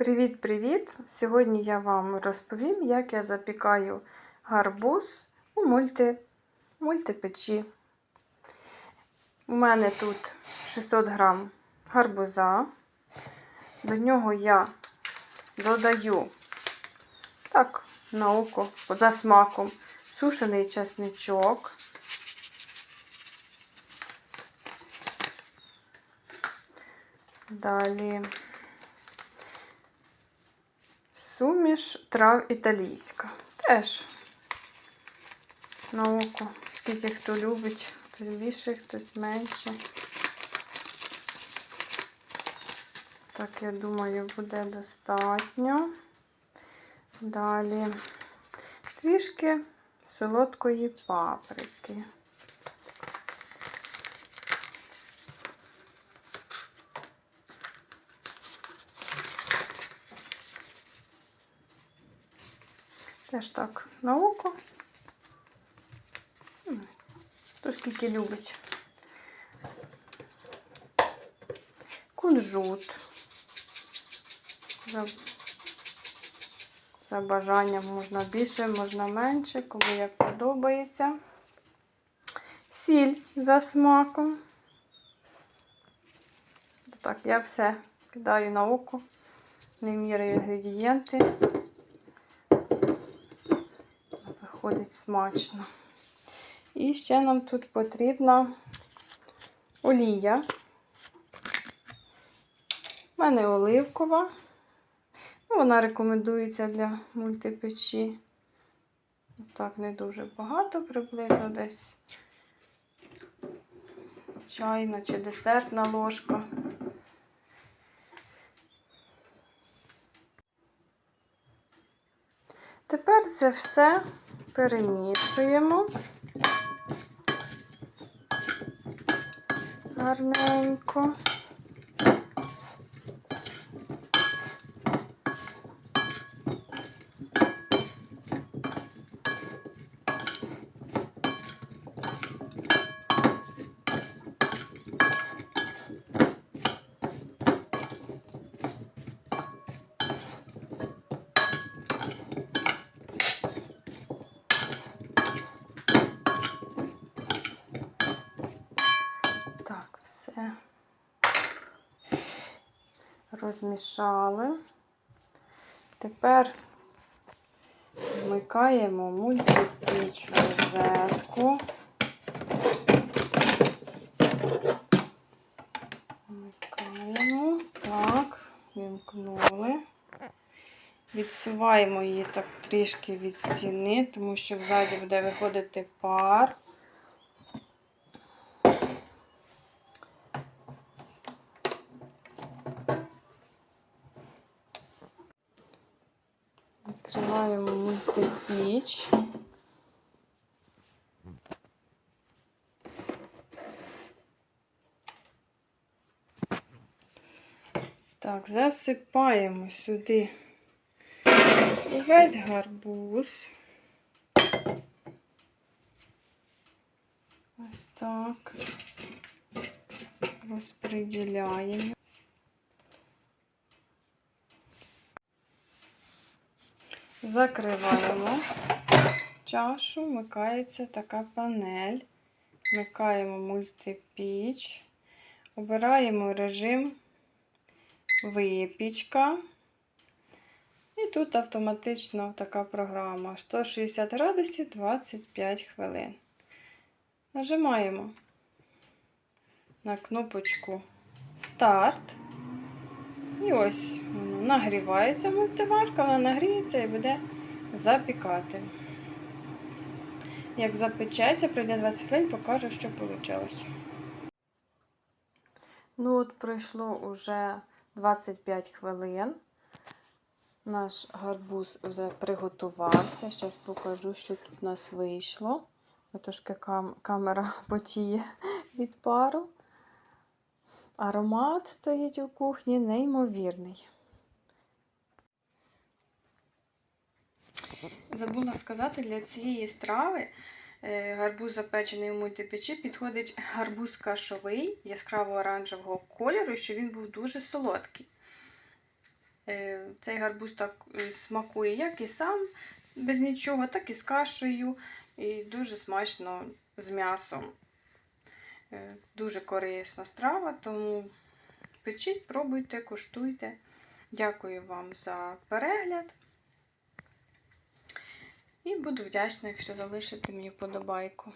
Привіт-привіт! Сьогодні я вам розповім, як я запікаю гарбуз у мульти, мультипечі. У мене тут 600 грам гарбуза. До нього я додаю так, на око, за смаком, сушений чесничок. Далі суміш трав італійська. Теж на око, скільки хто любить, хтось більше, хтось менше. Так, я думаю, буде достатньо. Далі трішки солодкої паприки. Теж так на око. Хто скільки любить. Кунжут. За, за бажанням можна більше, можна менше, кому як подобається. Сіль за смаком. Так, я все кидаю на око, не міряю інгредієнти. Виходить смачно. І ще нам тут потрібна олія. У мене оливкова. Ну, Вона рекомендується для мультипечі. Так, не дуже багато, приблизно десь чайна чи десертна ложка. Тепер це все перемішуємо гарненько. Так, все розмішали. Тепер вмикаємо мультипіч розетку. Вмикаємо. Так, вімкнули. Відсуваємо її так трішки від стіни, тому що взаді буде виходити пар. Відкриваємо мультипіч. Так, засипаємо сюди весь гарбуз. Ось так. Розподіляємо. Закриваємо чашу, вмикається така панель. Вмикаємо мультипіч, обираємо режим випічка. І тут автоматично така програма 160 градусів 25 хвилин. Нажимаємо на кнопочку Старт. І ось нагрівається мультиварка, вона нагріється і буде запікати. Як запечеться, пройде 20 хвилин, покажу, що вийшло. Ну, от пройшло уже 25 хвилин. Наш гарбуз вже приготувався. Зараз покажу, що тут у нас вийшло. Трошки кам камера потіє від пару. Аромат стоїть у кухні неймовірний. Забула сказати, для цієї страви е, гарбуз запечений у мультипечі підходить гарбуз кашовий яскраво оранжевого кольору, щоб він був дуже солодкий. Е, Цей гарбуз так е, смакує як і сам без нічого, так і з кашею. І дуже смачно з м'ясом. Дуже корисна страва, тому печіть, пробуйте, куштуйте. Дякую вам за перегляд. І буду вдячна, якщо залишите мені вподобайку.